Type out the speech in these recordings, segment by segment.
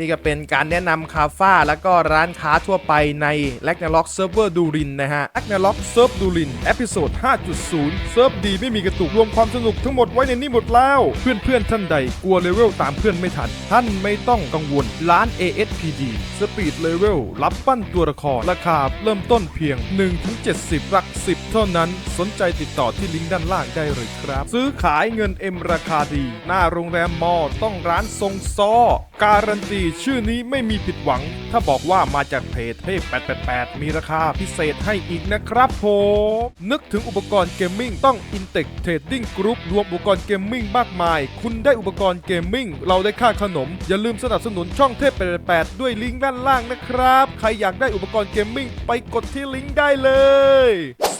นี่ก็เป็นการแนะนำคาฟ้าแล้วก็ร้านค้าทั่วไปใน l a g n a r o k Server ดูรินนะฮะ l a g n a r o k Serve ดูรินเอพิโซด5.0 เซิร์ฟดีไม่มีกระตุกรวมความสนุกทั้งหมดไว้ในนี้หมดแล้ว เพื่อนๆท่านใดกลัวเลเวลตามเพื่อนไม่ทัน ท่านไม่ต้องกังวลร้าน ASPD Speed Level รับปั้นตัวละครราคาเริ่มต้นเพียง 1-70 หลัก 10 เท่านั้นสนใจติดต่อที่ลิงก์ด้านล่างได้เลยครับ ซื้อขายเงินเอ็มราคาดี หน้าโรงแรมมอต้องร้านทรงซอการันตีชื่อนี้ไม่มีผิดหวัง ถ้าบอกว่ามาจากเพจเทพ888 มีราคาพิเศษให้อีกนะครับผมนึกถึงอุปกรณ์เกมมิ่งต้อง Intec Trading Group รวมอุปกรณ์เกมมิ่งมากมาย คุณได้อุปกรณ์เกมมิ่ง เราได้ค่าขนม อย่าลืมสนับสนุนช่องเทพ888 ด้วยลิงก์ด้านล่างนะครับ ใครอยากได้อุปกรณ์เกมมิ่งไปกดที่ลิงก์ได้เลย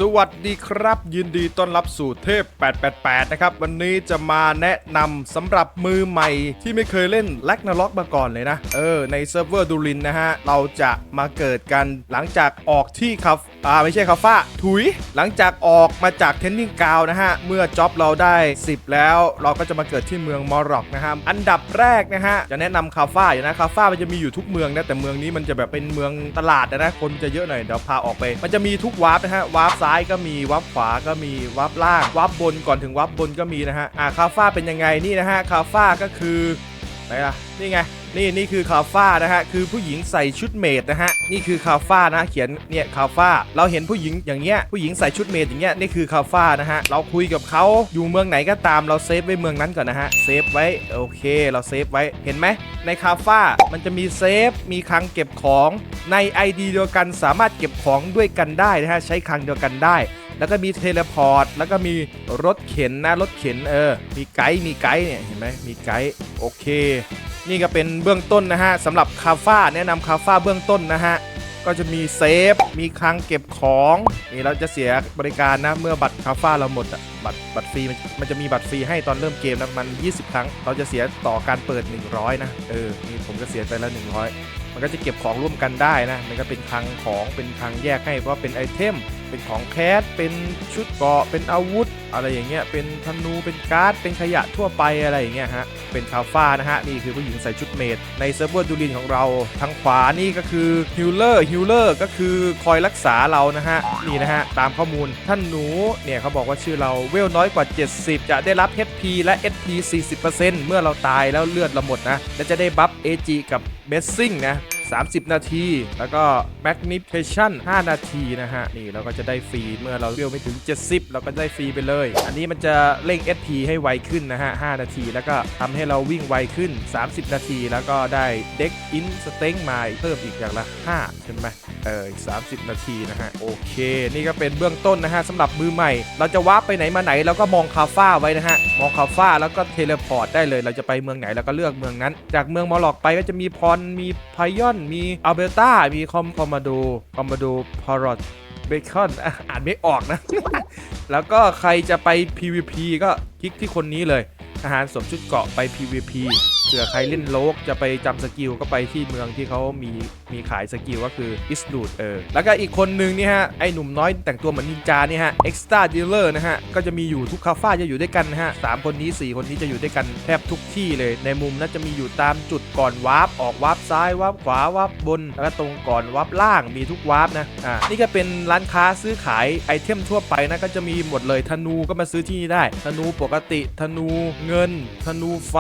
สวัสดีครับ ยินดีต้อนรับสู่เทพ 888 นะครับ วันนี้จะมาแนะนำสำหรับมือใหม่ที่ไม่เคยเล่นแลกนาล็อกมาก่อนเลยนะ เออ ในเซิร์ฟเวอร์ดูรินนะฮะ เราจะมาเกิดกันหลังจากออกที่คาฟอ่าไม่ใช่คาฟ้าถุย หลังจากออกมาจากเทนนิงกาวนะฮะ เมื่อจ็อบเราได้ 10 แล้ว เราก็จะมาเกิดที่เมืองมอร็อกนะฮะ อันดับแรกนะฮะ จะแนะนำคาฟ้าอยู่นะคาฟ้ามันจะมีอยู่ทุกเมืองนะแต่เมืองนี้มันจะแบบเป็นเมืองตลาดนะนะคนจะเยอะหน่อยเดี๋ยวพาออกไป มันจะมีทุกวาร์ปนะฮะวาร์ปซ้ายก็มีวับขวาก็มีวับล่างวับบนก่อนถึงวับบนก็มีนะฮะอ่าคาฟ้าเป็นยังไงนี่นะฮะคาฟ้าก็คือ ไหนล่ะนี่ไงนี่นี่คือคาฟ้านะฮะคือผู้หญิงใส่ชุดเมดนะฮะนี่คือคาฟ้านะเขียนเนี่ยคาฟ้า เราเห็นผู้หญิงอย่างเงี้ยผู้หญิงใส่ชุดเมดอย่างเงี้ยนี่คือคาฟ้านะฮะเราคุยกับเขาอยู่เมืองไหนก็ตามเราเซฟไว้เมืองนั้นก่อนนะฮะเซฟไว้โอเคเราเซฟไว้เห็นไหมในคาฟ้ามันจะมีเซฟมีคลังเก็บของใน ID เดียวกันสามารถเก็บของด้วยกันได้นะฮะใช้คลังเดียวกันได้ แล้วก็มีเทเลพอร์ต แล้วก็มีรถเข็นนะรถเข็นเออ มีไกด์ มีไกด์เนี่ย เห็นไหมมีไกด์ โอเค นี่ก็เป็นเบื้องต้นนะฮะสำหรับคาฟ้าแนะนำคาฟ้าเบื้องต้นนะฮะ ก็จะมีเซฟ มีคลังเก็บของ นี่เราจะเสียบริการนะ เมื่อบัตรคาฟ้าเราหมดอะบัตรบัตรฟรีมันจะมีบัตรฟรีให้ตอนเริ่มเกมนะมัน 20 ครั้ง เราจะเสียต่อการเปิด 100 นะ เออ นี่ผมก็เสียไปแล้ว 100 มันก็จะเก็บของร่วมกันได้นะ มันก็เป็นคลังของ เป็นคลังแยกให้ เพราะเป็นไอเทม เป็นของแคสเป็นชุดเกราะเป็นอาวุธ อะไรอย่างเงี้ยเป็นธนูเป็นการ์ดเป็นขยะทั่วไปอะไรอย่างเงี้ยฮะเป็นคาฟ้านะฮะนี่คือผู้หญิงใส่ชุดเมดในเซิร์ฟเวอร์ดูรินของเราทางขวานี่ก็คือฮิลเลอร์ฮิลเลอร์ก็คือคอยรักษาเรานะฮะนี่นะฮะตามข้อมูลท่านหนูเนี่ยเขาบอกว่าชื่อเราเวลน้อยกว่า 70 จะได้รับ HP และ SP 40%เมื่อเราตายแล้วเลือดเราหมดนะและจะได้บัฟ AG กับเบสซิ่งนะ 30 นาที แล้วก็ Magnification 5 นาทีนะฮะ นี่เราก็จะได้ฟรีเมื่อเราเรียวไม่ถึง 70 เราก็ได้ฟรีไปเลย อันนี้มันจะเร่ง SP ให้ไวขึ้นนะฮะ 5 นาที แล้วก็ทำให้เราวิ่งไวขึ้น 30 นาที แล้วก็ได้ Deck In Strength มาเพิ่มอีกอย่างละ 5 ใช่ไหมเอออีก30 นาทีนะฮะ โอเค นี่ก็เป็นเบื้องต้นนะฮะสำหรับมือใหม่ เราจะวาร์ปไปไหนมาไหนเราก็มองคาฟ้าไว้นะฮะ มองคาฟ้าแล้วก็เทเลพอร์ตได้เลย เราจะไปเมืองไหนเราก็เลือกเมืองนั้น จากเมืองมอลล็อกไปก็จะมีพรมีพายอนมีอัลเบต้ามีคอมคอมมาโดคอมมาโดพารอตเบคอนอ่านไม่ออกนะ แล้วก็ใครจะไป PVP ก็คลิกที่คนนี้เลยทหารสวมชุดเกาะไป PVP เผื่อใครเล่นโลกจะไปจำสกิลก็ไปที่เมืองที่เขามีมีขายสกิลก็คืออิสดูดเออแล้วก็อีกคนนึงนี่ฮะไอหนุ่มน้อยแต่งตัวเหมือนนินจานี่ฮะ Extra Dealer นะฮะก็จะมีอยู่ทุกคาฟ้าจะอยู่ด้วยกันนะฮะสามคนนี้ 4 คนนี้จะอยู่ด้วยกันแทบทุกที่เลยในมุมน่าจะมีอยู่ตามจุดก่อนวาร์ปออกวาร์ปซ้ายวาร์ปขวาวาร์ปบน แล้วก็ตรงก่อนวาร์ปล่างมีทุกวาร์ปนะอ่านี่ก็เป็นร้านค้าซื้อขายไอเทมทั่วไปนะก็จะมีหมดเลยธนูก็มาซื้อที่นี่ได้ธนูปกติธนูเงินธนูไฟ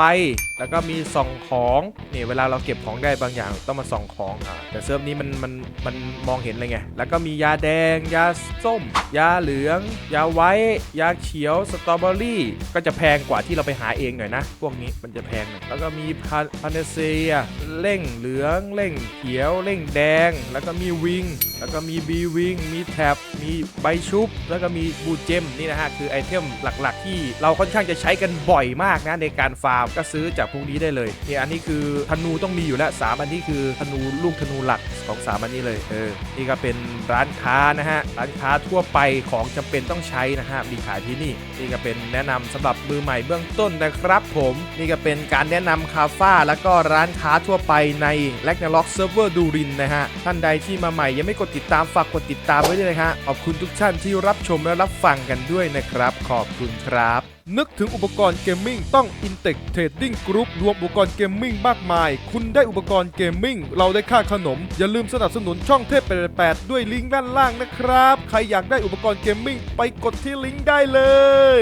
แล้วก็มีส่องของนี่เวลาเราเก็บของได้บางอย่างต้องมาส่องของอ่าแต่เซิร์ฟนี้มันมันมันมองเห็นเลยไง แล้วก็มียาแดง ยาส้ม ยาเหลือง ยาไว้ ยาเขียวสตรอเบอรี่ ก็จะแพงกว่าที่เราไปหาเองหน่อยนะ พวกนี้มันจะแพงหน่อยแล้วก็มีพาพาเนเซียเร่งเหลืองเร่งเขียวเร่งแดง แล้วก็มีวิง แล้วก็มีบีวิงมีแท็บมีใบชุบ แล้วก็มีบูเจมนี่นะฮะ คือไอเทมหลักๆ ที่เราค่อนข้างจะใช้กันบ่อยมากนะ ในการฟาร์มก็ซื้อจากพวกนี้ได้เลยนี่อันนี้คือธนูต้องมีอยู่แล้วสามอันนี้คือธนูลูกธนูหลักของสามอันนี้เลยเออนี่ก็เป็นร้านค้านะฮะ ร้านค้าทั่วไปของจำเป็นต้องใช้นะฮะมีขายที่นี่นี่ก็เป็นแนะนำสำหรับมือใหม่เบื้องต้นนะครับผมนี่ก็เป็นการแนะนำคาฟ้าแล้วก็ร้านค้าทั่วไปใน l a g n a r o k Server ดูรินนะฮะท่านใดที่มาใหม่ยังไม่กดติดตามฝากกดติดตามไว้ด้วยนะฮะขอบคุณทุกท่านที่รับชมและรับฟังกันด้วยนะครับ ขอบคุณครับ นึกถึงอุปกรณ์เกมมิ่งต้อง Intec Trading Group รวมอุปกรณ์เกมมิ่งมากมาย คุณได้อุปกรณ์เกมมิ่ง เราได้ค่าขนม อย่าลืมสนับสนุนช่องเทพ88ด้วยลิงก์ด้านล่างนะครับ ใครอยากได้อุปกรณ์เกมมิ่งไปกดที่ลิงก์ได้เลย